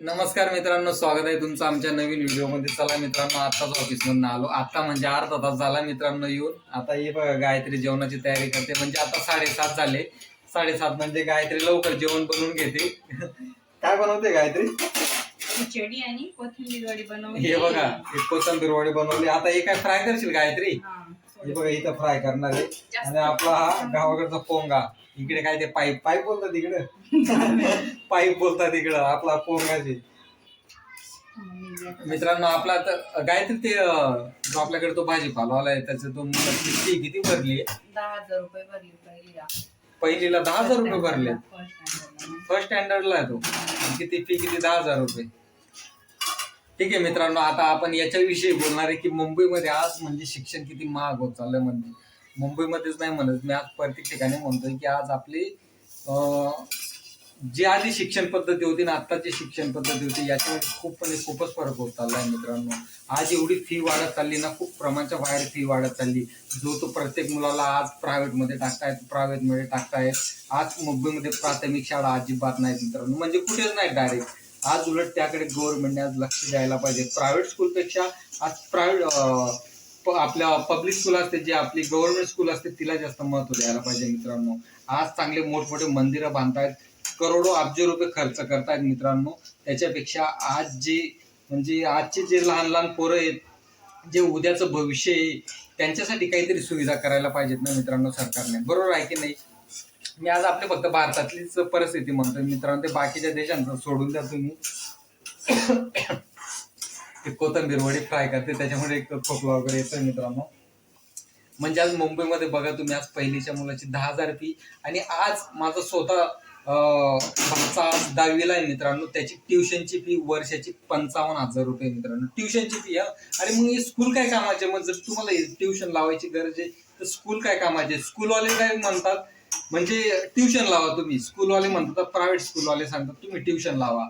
नमस्कार मित्रांनो स्वागत आहे तुमचं आमच्या नवीन व्हिडिओमध्ये. चला मित्रांनो आताच ऑफिस मधून आलो. आता म्हणजे अर्धा तास झाला मित्रांनो येऊन. आता हे बघा गायत्री जेवणाची तयारी करते. म्हणजे आता साडेसात झाले. साडेसात म्हणजे गायत्री लवकर जेवण बनवून घेते. काय बनवते गायत्री? खिचडी आणि कोथिंबीर वडी बनवली. हे बघा हे कोथिंबीर वडी बनवली. आता हे काय फ्राय करशील गायत्री? हा, बघा इथं फ्राय करणार आहे. आणि आपला हा गावाकडचा पोंगा. इकडे काय ते पाईप पाईप बोलतात इकडे. पाईप बोलतात इकडं आपला पोंगाचे. मित्रांनो आपला आता गायत्री ते जो आपल्याकडे तो भाजीपाला आलाय त्याचं तो मुलाची फी किती भरली दहा हजार रुपये भरली पहिलीला पहिलीला दहा हजार रुपये भरले. फर्स्ट स्टँडर्डला आहे तो. किती फी किती दहा हजार रुपये. ठीक आहे मित्रांनो आता आपण याच्याविषयी बोलणार आहे की मुंबईमध्ये आज म्हणजे शिक्षण किती महाग होत चाललंय म्हणजे. मुंबईमध्येच नाही म्हणत मी आज प्रत्येक ठिकाणी म्हणतोय की आज आपली जी आधी शिक्षण पद्धती होती ना आत्ताची शिक्षण पद्धती होती याच्यामध्ये खूप म्हणजे खूपच फरक होत चालला आहे मित्रांनो. आज एवढी फी वाढत चालली ना खूप प्रमाणाच्या बाहेर फी वाढत चालली. जो तो प्रत्येक मुलाला आज प्रायव्हेटमध्ये टाकतायत प्रायव्हेट टाकतायत. आज मुंबईमध्ये प्राथमिक शाळा अजिबात नाहीत मित्रांनो. म्हणजे कुठेच नाही डायरेक्ट आज उलट त्याकडे गव्हर्नमेंटने आज लक्ष द्यायला पाहिजे. प्रायव्हेट स्कूलपेक्षा आज प्रायव्हेट आपल्या पब्लिक स्कूल असते जे आपली गव्हर्नमेंट स्कूल असते तिला जास्त महत्त्व द्यायला पाहिजे मित्रांनो. आज चांगले मोठमोठे मंदिरं बांधतायत करोडो अब्ज रुपये खर्च करतायत मित्रांनो. त्याच्यापेक्षा आज जे म्हणजे आजचे जे लहान लहान पोरं आहेत जे उद्याचं भविष्य आहे त्यांच्यासाठी काहीतरी सुविधा करायला पाहिजेत ना मित्रांनो सरकारने. बरोबर आहे की नाही? मी आज आपली फक्त भारतातलीच परिस्थिती म्हणतोय. मित्रांनो ते बाकीच्या देशांचं सोडून द्या तुम्ही. ते कोथंबीर वडी फ्राय करते त्याच्यामुळे एक खोकला वगैरे येतोय मित्रांनो. म्हणजे आज मुंबईमध्ये बघा तुम्ही आज पहिलीच्या मुलाची दहा हजार फी. आणि आज माझं स्वतः आज दहावीला आहे मित्रांनो. त्याची ट्युशनची फी वर्षाची पंचावन्न हजार रुपये मित्रांनो. ट्युशनची फी हा. आणि मग हे स्कूल काय कामाचे? मग जर तुम्हाला ट्युशन लावायची गरज आहे तर स्कूल काय कामाचे? स्कूलवाले काय म्हणतात म्हणजे ट्युशन लावा तुम्ही. स्कूलवाले म्हणतात प्रायव्हेट स्कूलवाले सांगतात तुम्ही ट्युशन लावा.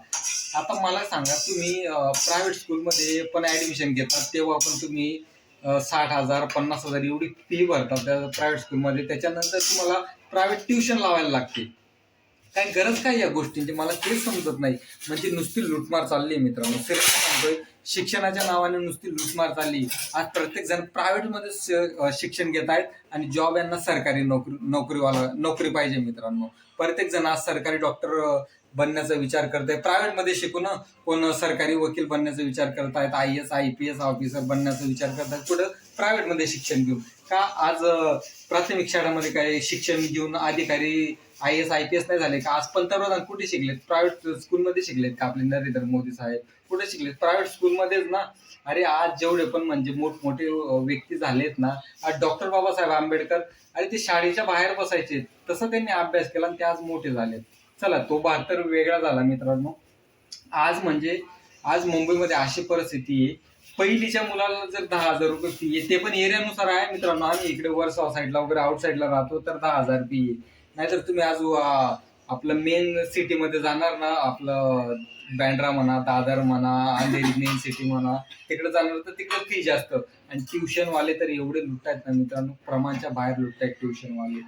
आता मला सांगा तुम्ही प्रायव्हेट स्कूलमध्ये पण ऍडमिशन घेतात तेव्हा पण तुम्ही साठ हजार पन्नास हजार एवढी फी भरतात त्या प्रायव्हेट स्कूलमध्ये त्याच्यानंतर तुम्हाला प्रायव्हेट ट्युशन लावायला लागते. काय गरज काय या गोष्टींची? मला तेच समजत नाही. म्हणजे नुसती लुटमार चालली आहे मित्रांनो. सिरियस सांगतोय शिक्षणाच्या नावाने नुसती लुटमार चालली. आज प्रत्येक जण प्रायव्हेटमध्ये शिक्षण घेत आहेत आणि जॉब यांना सरकारी नोकरी नोकरीवाला नोकरी पाहिजे मित्रांनो. प्रत्येक जण आज सरकारी डॉक्टर बनण्याचा विचार करत आहे प्रायव्हेटमध्ये शिकून कोण सरकारी वकील बनण्याचा विचार करतायत I S I P S officer बनण्याचा विचार करतायत. पुढे प्रायव्हेटमध्ये शिक्षण घेऊन. का आज प्राथमिक शाळेमध्ये काय शिक्षण घेऊन अधिकारी I S I P S नाही झाले का? आज पंतप्रधान कुठे शिकलेत? प्रायव्हेट स्कूलमध्ये शिकलेत का आपले नरेंद्र मोदी साहेब? कुठे शिकलेत? प्रायव्हेट स्कूलमध्येच ना? अरे आज जेवढे पण म्हणजे मोठमोठे व्यक्ती झालेत ना आज डॉक्टर बाबासाहेब आंबेडकर अरे ते शाळेच्या बाहेर बसायचे. तसं त्यांनी अभ्यास केला आणि ते आज मोठे झालेत. चला तो भाग तर वेगळा झाला मित्रांनो. आज म्हणजे आज मुंबईमध्ये अशी परिस्थिती आहे पहिलीच्या मुलाला जर दहा हजार रुपये फी आहे ते पण एरियानुसार आहे मित्रांनो. आम्ही इकडे वरसाव साईडला वगैरे आउट साईडला राहतो तर दहा हजार फी आहे नाहीतर तुम्ही आज आपलं मेन सिटीमध्ये जाणार ना आपलं बँड्रा म्हणा दादर म्हणा अंधेरी मेन सिटी म्हणा तिकडे जाणार तर तिकडे फी जास्त. आणि ट्युशन वाले तर एवढे लुटतायत ना मित्रांनो प्रमाणच्या बाहेर लुटतायत ट्युशन वाले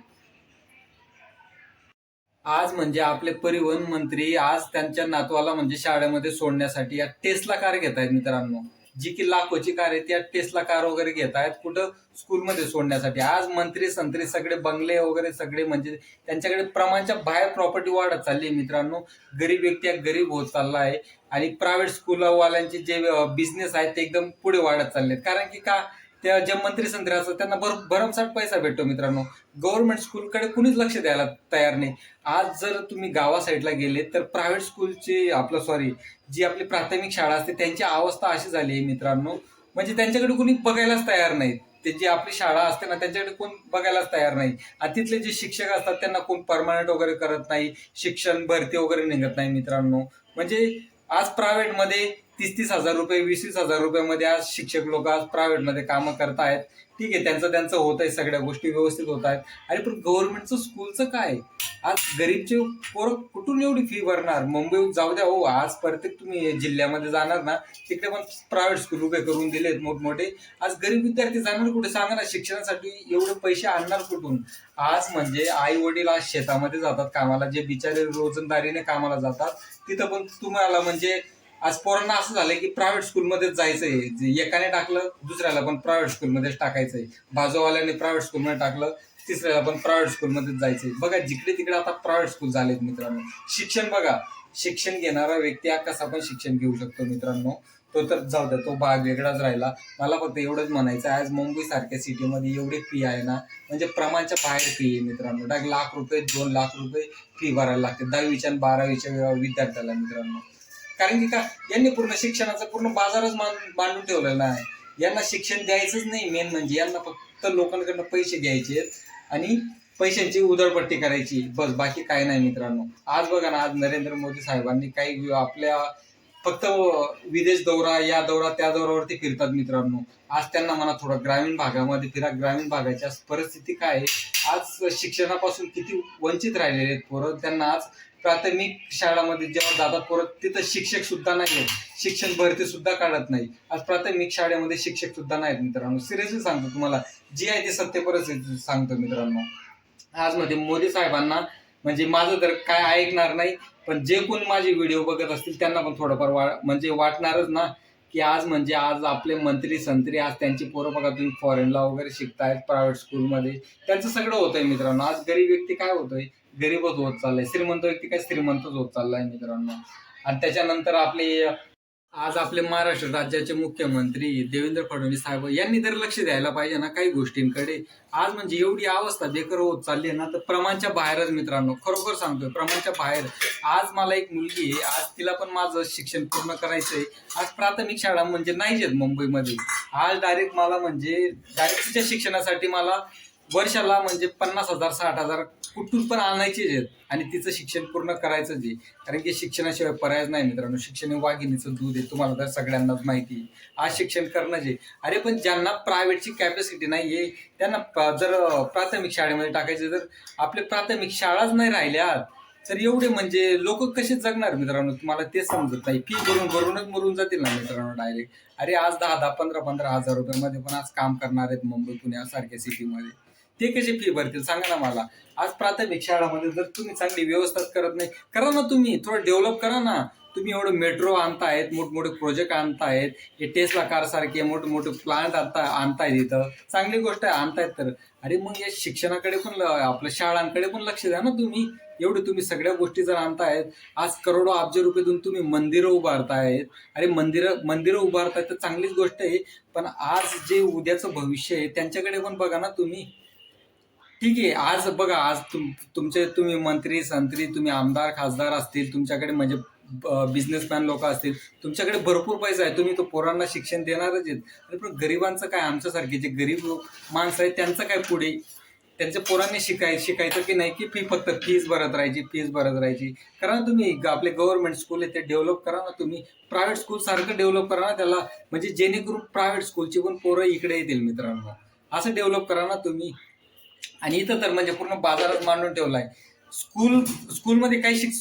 आज म्हणजे आपले परिवहन मंत्री आज त्यांच्या नातवाला म्हणजे शाळेमध्ये सोडण्यासाठी या टेस्टला कार घेत आहेत मित्रांनो. जी की लाखोची कार आहे त्या टेस्ला कार वगैरे घेत आहेत कुठं स्कूलमध्ये सोडण्यासाठी. आज मंत्री संत्री सगळे बंगले वगैरे सगळे म्हणजे त्यांच्याकडे प्रमाणच्या बाहेर प्रॉपर्टी वाढत चालली आहे मित्रांनो. गरीब व्यक्ती गरीब होत चालला आहे आणि प्रायव्हेट स्कूलवाल्यांचे जे बिझनेस आहेत ते एकदम पुढे वाढत चालले आहेत. कारण की का? त्या जे मंत्री संत्री असतात त्यांना भर भरमसाठ पैसा भेटतो मित्रांनो. गव्हर्नमेंट स्कूलकडे कुणीच लक्ष द्यायला तयार नाही. आज जर तुम्ही गावा साईडला गेले तर प्रायव्हेट स्कूलची आपलं सॉरी जी आपली प्राथमिक शाळा असते त्यांची अवस्था अशी झाली आहे मित्रांनो. म्हणजे त्यांच्याकडे कुणी बघायलाच तयार नाही ते जी आपली शाळा असते ना त्यांच्याकडे कोण बघायलाच तयार नाही. आणि तिथले जे शिक्षक असतात त्यांना कोण परमनंट वगैरे करत नाही. शिक्षण भरती वगैरे निघत नाही मित्रांनो. म्हणजे आज प्रायव्हेटमध्ये तीस तीस हजार रुपये वीस वीस हजार रुपयामध्ये आज शिक्षक लोक आज प्रायव्हेटमध्ये कामं करतायत ठीक आहे त्यांचं त्यांचं होत आहे सगळ्या गोष्टी व्यवस्थित होत आहेत. अरे पण गव्हर्नमेंटचं स्कूलचं काय? आज गरीबचे पोरं कुठून एवढी फी भरणार? मुंबईत जाऊ द्या हो आज प्रत्येक तुम्ही जिल्ह्यामध्ये जाणार ना तिकडे पण प्रायव्हेट स्कूल उभे करून दिलेत मोठमोठे. आज गरीब विद्यार्थी जाणार कुठे? सांगा ना शिक्षणासाठी एवढे पैसे आणणार कुठून? आज म्हणजे आई वडील आज शेतामध्ये जातात कामाला जे बिचारे रोजंदारीने कामाला जातात तिथं पण तुम्हाला म्हणजे आज पोरांना असं झालंय की प्रायव्हेट स्कूलमध्येच जायचंय. एकाने टाकलं दुसऱ्याला पण प्रायव्हेट स्कूलमध्येच टाकायचंय. बाजूवाल्याने प्रायव्हेट स्कूलमध्ये टाकलं तिसऱ्याला पण प्रायव्हेट स्कूलमध्येच जायचंय. बघा जिकडे तिकडे आता प्रायव्हेट स्कूल झालेत मित्रांनो. शिक्षण बघा. शिक्षण घेणारा व्यक्ती हा कसा पण शिक्षण घेऊ शकतो मित्रांनो. तो तर जाऊ द्या तो भाग वेगळाच राहिला. मला फक्त एवढंच म्हणायचं आहे आज मुंबई सारख्या सिटीमध्ये एवढी फी आहे ना म्हणजे प्रमाणच्या बाहेर फी आहे मित्रांनो. डायरेक्ट लाख रुपये दोन लाख रुपये फी भरायला लागते. दहावीच्या आणि बारावीच्या विद्यार्थ्याला मित्रांनो. कारण की का यांनी पूर्ण शिक्षणाचा पूर्ण बाजारच मान मांडून ठेवलेला आहे. यांना शिक्षण द्यायचंच नाही मेन म्हणजे यांना फक्त लोकांकडनं पैसे घ्यायचे आणि पैशांची उधळपट्टी करायची. बस बाकी काय नाही मित्रांनो. आज बघा ना आज नरेंद्र मोदी साहेबांनी काही आपल्या फक्त विदेश दौरा या दौरा त्या दौऱ्यावरती फिरतात मित्रांनो. आज त्यांना म्हणा थोडं ग्रामीण भागामध्ये फिरा. ग्रामीण भागाची आज परिस्थिती काय आहे? आज शिक्षणापासून किती वंचित राहिलेले आहेत पोरं? त्यांना आज प्राथमिक शाळामध्ये जेव्हा जातात परत तिथं शिक्षक सुद्धा नाही आहेत शिक्षण भरती सुद्धा काढत नाही. आज प्राथमिक शाळेमध्ये शिक्षक सुद्धा नाहीत मित्रांनो. सिरियसली सांगतो तुम्हाला जी आहे ती सत्य परिस्थिती सांगतो मित्रांनो. आज मध्ये मोदी साहेबांना म्हणजे माझं तर काय ऐकणार नाही पण जे कोण माझे व्हिडिओ बघत असतील त्यांना पण थोडंफार वा म्हणजे वाटणारच ना. की आज म्हणजे आज आपले मंत्री संत्री आज त्यांची पोरं बघा तुम्ही फॉरेनला वगैरे शिकतायत प्रायव्हेट स्कूलमध्ये त्यांचं सगळं होतंय मित्रांनो. आज गरीब व्यक्ती काय होतोय? गरीबच होत चाललाय. श्रीमंत व्यक्ती काय श्रीमंतच होत चाललाय मित्रांनो. आणि त्याच्यानंतर आपले आज आपले महाराष्ट्र राज्याचे मुख्यमंत्री देवेंद्र फडणवीस साहेब यांनी तर लक्ष द्यायला पाहिजे ना काही गोष्टींकडे. आज म्हणजे एवढी अवस्था बेकार होत चालली आहे ना तर प्रमाणच्या बाहेरच मित्रांनो खरोखर सांगतोय प्रमाणच्या बाहेर. आज मला एक मुलगी आहे आज तिला पण माझं शिक्षण पूर्ण करायचंय. आज प्राथमिक शाळा म्हणजे नाहीच आहेत मुंबईमध्ये. आज डायरेक्ट मला म्हणजे डायरेक्ट तिच्या शिक्षणासाठी मला वर्षाला म्हणजे पन्नास हजार साठ हजार कुठून पण आणायचे आहेत. आणि तिचं शिक्षण पूर्ण करायचं जे कारण की शिक्षणाशिवाय पर्यायच नाही मित्रांनो. शिक्षण हे वाघिणीचं दूध आहे. तुम्हाला तर सगळ्यांनाच माहिती आज शिक्षण करणं जे अरे पण ज्यांना प्रायव्हेटची कॅपॅसिटी नाही आहे त्यांना जर प्राथमिक शाळेमध्ये टाकायचे तर आपले प्राथमिक शाळाच नाही राहिल्या तर एवढे म्हणजे लोक कसे जगणार मित्रांनो? तुम्हाला ते समजत नाही. फी भरून भरूनच मरून जातील ना मित्रांनो डायरेक्ट अरे आज दहा दहा पंधरा पंधरा हजार रुपयामध्ये पण आज काम करणार आहेत मुंबई पुण्यासारख्या सिटीमध्ये ते कशी फी भरतील? सांगा ना मला. आज प्राथमिक शाळामध्ये जर तुम्ही चांगली व्यवस्था करत नाही करा ना तुम्ही. थोडं डेव्हलप करा ना. तुम्ही एवढं मेट्रो आणतायत मोठमोठे प्रोजेक्ट आणतायत. हे टेस्ला कार सारखे मोठमोठे प्लांट आता आणतायत इथं. चांगली गोष्ट आहे आणतायत तर. अरे मग या शिक्षणाकडे पण ल- आपल्या शाळांकडे पण लक्ष द्या ना तुम्ही. एवढे तुम्ही सगळ्या गोष्टी जर आणतायत आज करोडो अब्ज रुपये देऊन तुम्ही मंदिरं उभारतायत. अरे मंदिरं मंदिरं उभारतायत तर चांगलीच गोष्ट आहे. पण आज जे उद्याचं भविष्य आहे त्यांच्याकडे पण बघा ना तुम्ही. ठीक आहे आज बघा आज तुम तुमचे तुम्ही मंत्री संत्री तुम्ही आमदार खासदार असतील तुमच्याकडे म्हणजे बिझनेसमॅन लोक असतील तुमच्याकडे भरपूर पैसा आहे तुम्ही तो पोरांना शिक्षण देणारच आहेत. पण गरिबांचं काय आमच्यासारखे जे गरीब लोक- माणसं आहेत त्यांचं काय पुढे? त्यांच्या पोरांनी शिकाय शिकायचं की नाही की फी फक्त फीज भरत राहायची फीज भरत राहायची. करा ना तुम्ही ग- आपले गव्हर्नमेंट स्कूल आहे ते डेव्हलप करा ना तुम्ही. प्रायव्हेट स्कूल सारखं डेव्हलप करा ना त्याला. म्हणजे जेणेकरून प्रायव्हेट स्कूलची पण पोरं इकडे येतील मित्रांनो. असं डेव्हलप करा ना तुम्ही. आणि इथं तर म्हणजे पूर्ण बाजारात मांडून ठेवलाय. स्कूल स्कूलमध्ये काही शिक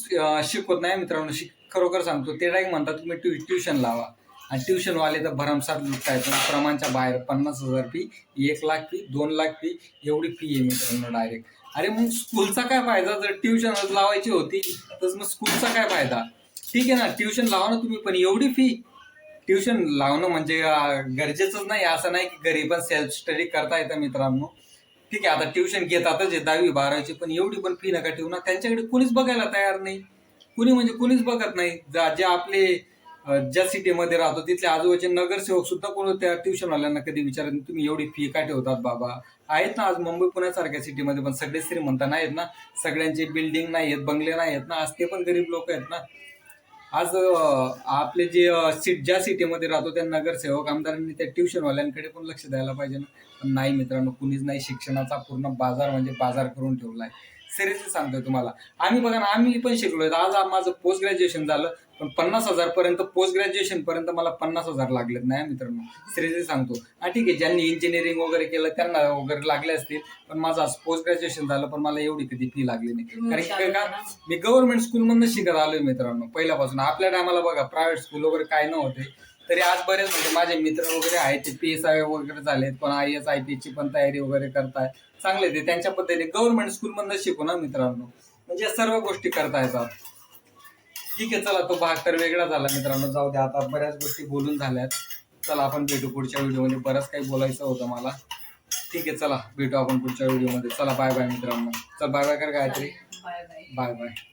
शिकवत नाही मित्रांनो. शिक खरोखर सांगतो ते डायरेक्ट म्हणतात तुम्ही ट्युशन लावा. आणि ट्युशन वाले तर भरमसाठ लुटताय पण प्रमाणच्या बाहेर पन्नास हजार फी एक लाख फी दोन लाख फी एवढी फी आहे मित्रांनो डायरेक्ट अरे मग स्कूलचा काय फायदा? जर ट्युशन लावायची होती तर मग स्कूलचा काय फायदा? ठीक आहे ना ट्युशन लावा ना तुम्ही पण एवढी फी ट्युशन लावणं म्हणजे गरजेचंच नाही. असं नाही की घरी पण सेल्फ स्टडी करता येतं मित्रांनो. ठीक आहे आता ट्युशन घेतातच आहे दहावी बारावीची पण एवढी पण फी नका ठेवू ना. त्यांच्याकडे कुणीच बघायला तयार नाही. कुणी म्हणजे कुणीच बघत नाही. जे आपले ज्या सिटीमध्ये राहतो तिथले आजूबाजूचे नगरसेवक सुद्धा कोण त्या ट्युशनवाल्यांना कधी विचारत नाही तुम्ही एवढी फी का ठेवतात बाबा? आहेत ना आज मुंबई पुण्यासारख्या सिटीमध्ये पण सगळे श्रीमंत नाहीत ना. सगळ्यांचे बिल्डिंग नाही आहेत बंगले नाही आहेत ना. आज ते पण गरीब लोक आहेत ना. आज आपले जे सीट ज्या सिटीमध्ये राहतो त्या नगरसेवक आमदारांनी त्या ट्युशनवाल्यांकडे पण लक्ष द्यायला पाहिजे ना. पण नाही मित्रांनो कुणीच नाही शिक्षणाचा पूर्ण बाजार म्हणजे बाजार करून ठेवलाय. सिरियसली सांगतोय तुम्हाला. आम्ही बघा ना आम्ही पण शिकलोय. आज माझं पोस्ट ग्रॅज्युएशन झालं पण पन्नास हजार पर्यंत पोस्ट ग्रॅज्युएशन पर्यंत मला पन्नास हजार लागलेत. नाही मित्रांनो सिरियसली सांगतो. हा ठीक आहे ज्यांनी इंजिनिअरिंग वगैरे केलं त्यांना वगैरे लागले असतील पण माझं आज पोस्ट ग्रॅज्युएशन झालं पण मला एवढी कधी फी लागली नाही. कारण की का. मी गव्हर्नमेंट स्कूलमधनं शिकत आलोय मित्रांनो पहिल्यापासून. आपल्या टायमाला बघा प्रायव्हेट स्कूल वगैरे काय नव्हते तरी आज बरेच म्हणजे माझे मित्र वगैरे आहेत ते पी एस आय वगैरे झालेत पण आय एस आय पी ची पण तयारी वगैरे करताय चांगले ते त्यांच्या पद्धतीने गव्हर्नमेंट स्कूलमधनं शिकू ना मित्रांनो. म्हणजे सर्व गोष्टी करता येतात. ठीक आहे चला तो भाग तर वेगळा झाला मित्रांनो. जाऊ द्या आता बऱ्याच गोष्टी बोलून झाल्यात. चला आपण भेटू पुढच्या व्हिडिओमध्ये. बरंच काही बोलायचं होतं मला. ठीक आहे चला भेटू आपण पुढच्या व्हिडिओमध्ये. चला बाय बाय मित्रांनो. चल बाय बाय कर गायत्री. Bye bye